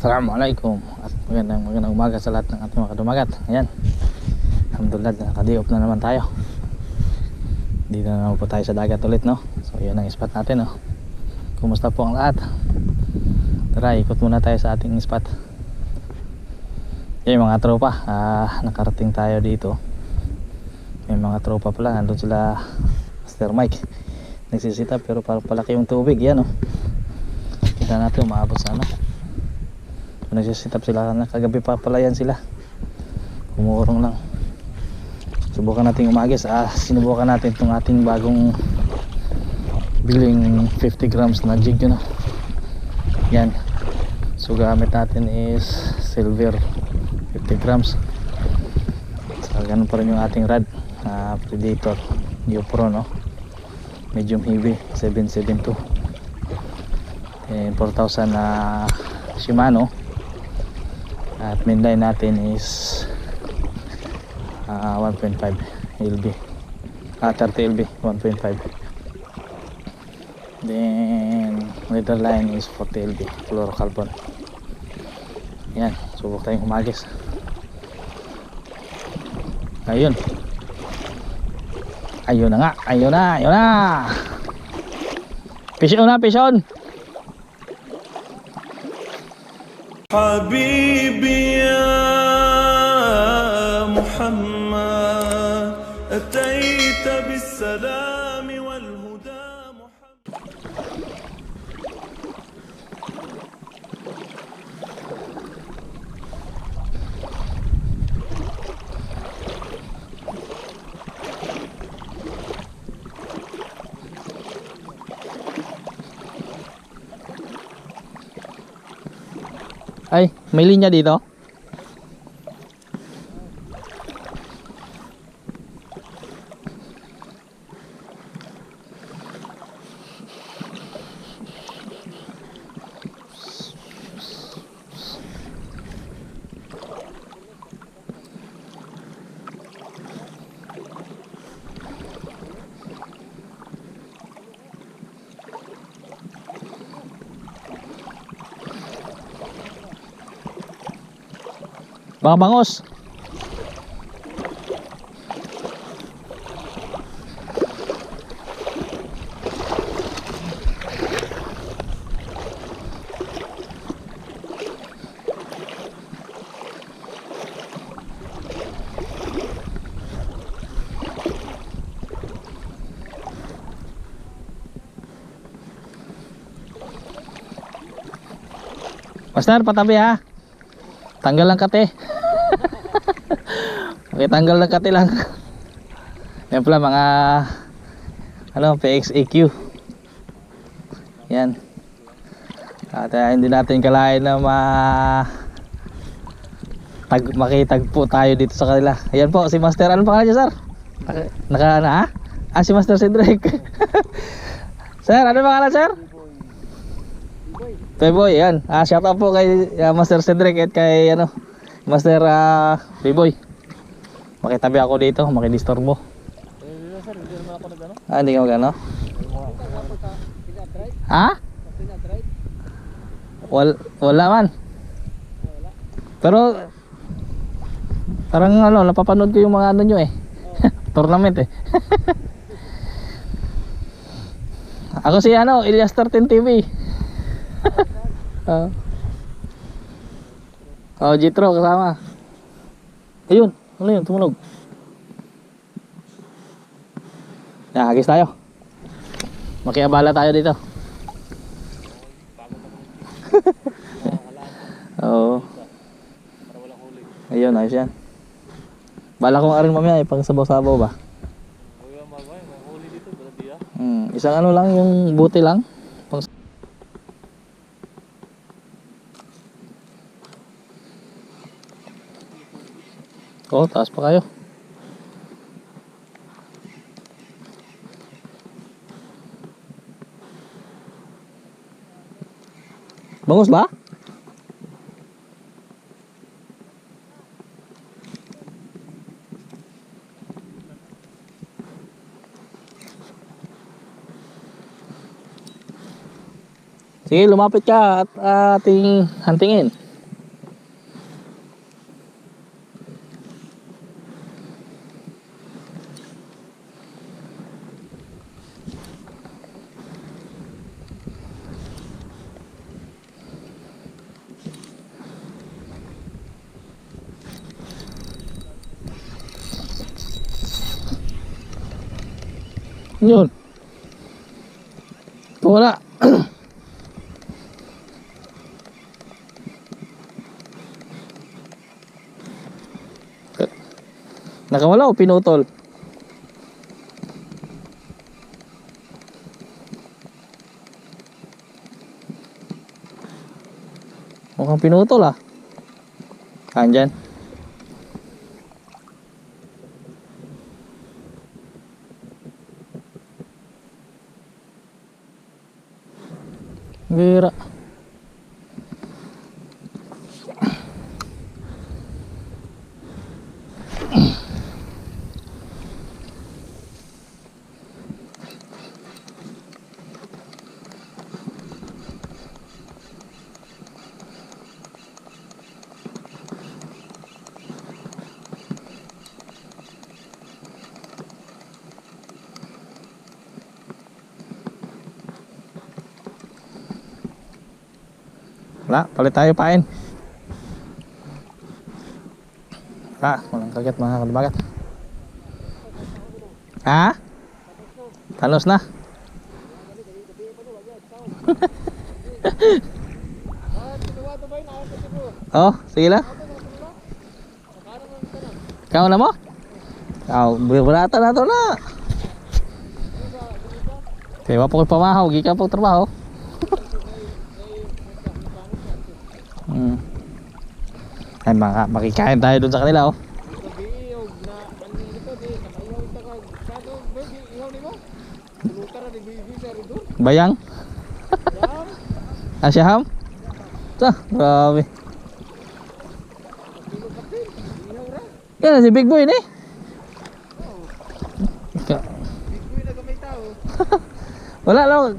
Assalamualaikum at magandang magandang umaga sa lahat ng ating mga kadumagat. Ayan. Alhamdulillah, nakadi-off na naman tayo. Dito na naman po tayo sa dagat ulit, no? So, yan ang spot natin, no? Kumusta po ang lahat? Tara, ikot muna tayo sa ating spot. Yan mga tropa, ah, nakarating tayo dito. May mga tropa pala, nandun sila Master Mike. Nagsisita pero parang palaki yung tubig, yan, no? Kita natin umaabot sa ano nagsisitap sila kagabi pa pala yan sila. Kumurong lang. Subukan natin umagis ah sinubukan natin itong ating bagong biling 50 grams na jig yun ah. yan. So gamit natin is silver 50 grams. So ganun pa rin yung ating rad na predator new pro no? Medium heavy 772 and 4000 na Shimano at mainline natin is uh, 1.5 LB ah 30 LB 1.5 then leader line is 40 LB fluorocarbon. Yan subok tayong humagis. Ayun. Ayun na nga ayun na ayun na! Fish on na fish حبيبي يا محمد أتيت بالسلام. Ay, may linya dito? Baka bangos. Master, patabi ha. Tanggal lang kate. okay, tanggal lang kate lang. Yan pala mga ano, PXAQ. Yan. At uh, hindi natin kalain na ma tag makitagpo tayo dito sa kanila. Ayan po si Master ano pangalan niya, sir? Naka, naka na, ha? Ah, si Master Cedric. sir, ano pangalan, sir? Playboy, yan. Ah, shout out po kay uh, Master Cedric at kay ano, Master uh, Playboy. Makitabi ako dito, makidisturbo. Ah, hindi ka magano? Ha? Wal wala man. Pero parang ano, napapanood ko yung mga ano nyo eh. Tournament eh. Ako si ano, Ilyas 13 TV. Ah. Oh, Jitro kasama. Ayun, ano yun, tumunog. Yan, hagis tayo. Makiabala tayo dito. Oo. Ayun, ayos yan. Bala kong arin mamaya, ipang sabaw-sabaw ba? Hmm, isang ano lang, yung buti lang. Oh, taas pa kayo. Bangus ba? Sige, lumapit ka at ating huntingin. Yun. Wala. Nakawala o pinutol? Mukhang pinutol ah. Andyan. Wala, palit tayo pain. Wala, walang kagat mga kalabagat. Ha? Talos na. oh, sige lang. Kau na mo? Kau, berata na to na. Kaya ko pamahaw, gikan po trabaho. Ay, maka, makikain tayo dun sa kanila, oh. Bayang? Asyaham? Tah, grabe. Yan si Big Boy ni. Wala lang.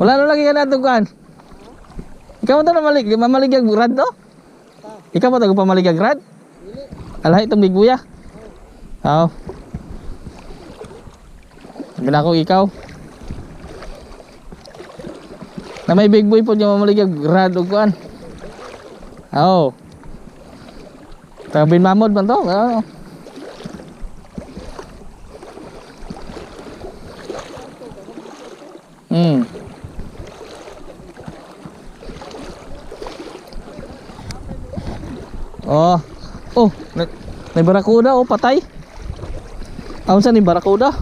Wala lang lagi ka na tukuan. Ikaw mo ito na malig, mamaligag rad no? Ikaw mo ito pamaligag rad? Alay itong Big Boy ah. Oo. Sabi na ako ikaw. Na may Big Boy po niya mamaligag rad o kuan. Oo. Taga bin mamod man to. Oo. Hmm. Oh. Oh, may, may barakuda oh, patay. Aun sa ni barakuda?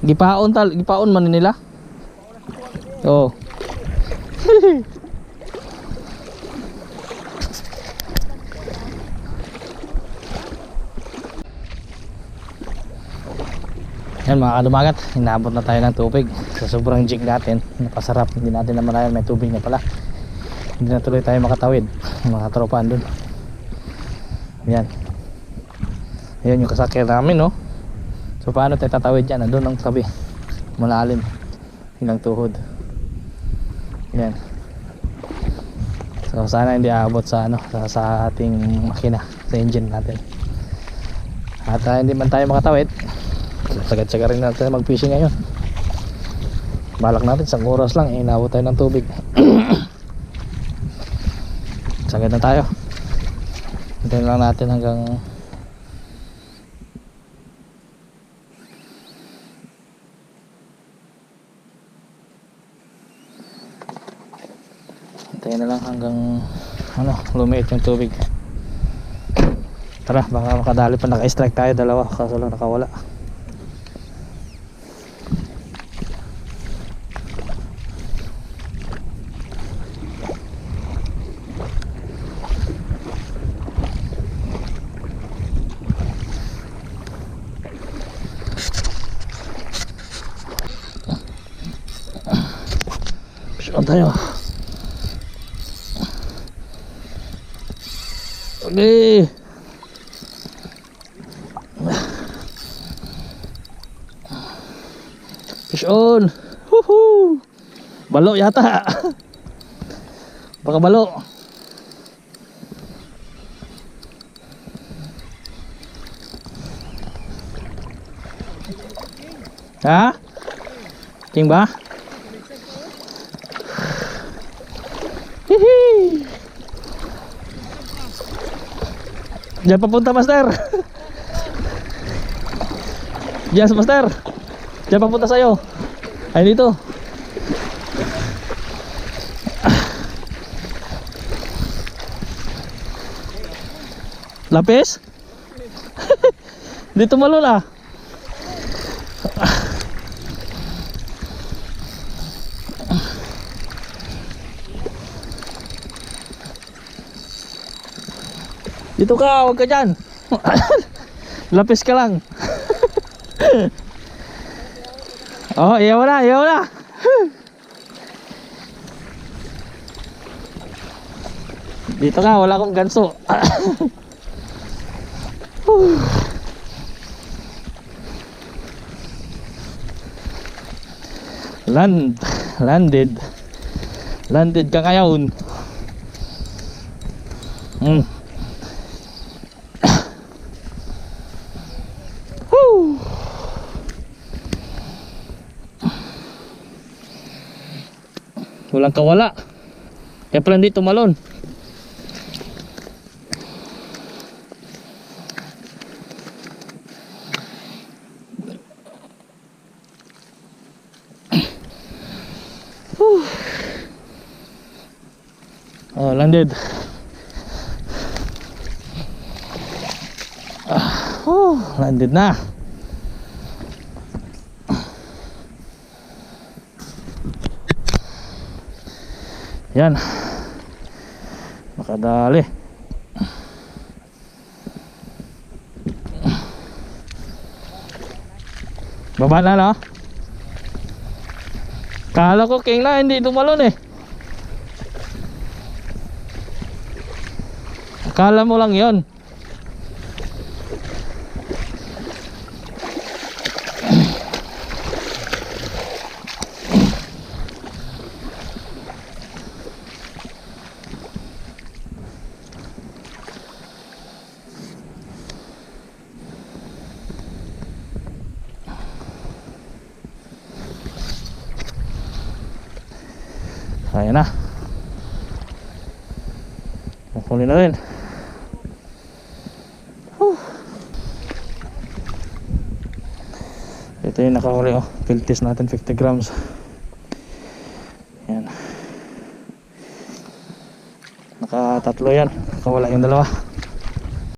Gipaon tal, gipaon man nila. Oh. Yan mga kalumagat, inabot na tayo ng tubig sa sobrang jig natin. Napasarap, hindi natin naman tayo may tubig na pala. Hindi na tuloy tayo makatawid. Mga tropaan dun. Yan. Yan yung kasakyan namin, no? So, paano tayo tatawid yan? Nandun ang tabi. Malalim. Ilang tuhod. Yan. So, sana hindi aabot sa, ano, sa, sa ating makina, sa engine natin. At ah, hindi man tayo makatawid, sagad-saga rin natin mag-fishing ngayon. Balak natin, isang oras lang, eh, inaabot tayo ng tubig. Sagad na tayo. Hintayin lang natin hanggang Hintayin na lang hanggang ano, lumiit yung tubig. Tara, baka makadali pa naka-strike tayo dalawa kaso lang nakawala. Tayo? Okay. Fish on. Woohoo! Balo yata. Baka balo. Ha? King ba? Diyan papunta, Master. Yes, master. Diyan papunta sa'yo. Ay, dito. Lapis? dito malun Dito ka, huwag ka dyan. Lapis ka lang. oh, iyaw na, iyaw na. Dito ka, wala akong ganso. Land, landed. Landed ka ngayon. Hmm. Woo! Walang kawala. Kaya pala hindi tumalon. Oh, landed. Ah, oh, landed na. Yan. Makadali. Baba na no? Kala ko king na hindi tumalon eh. Akala mo lang yon. Ayan na. Huli na rin. Whew. Ito yung nakahuli oh. Piltis natin 50 grams. Yan. Nakatatlo yan. Nakawala yung dalawa.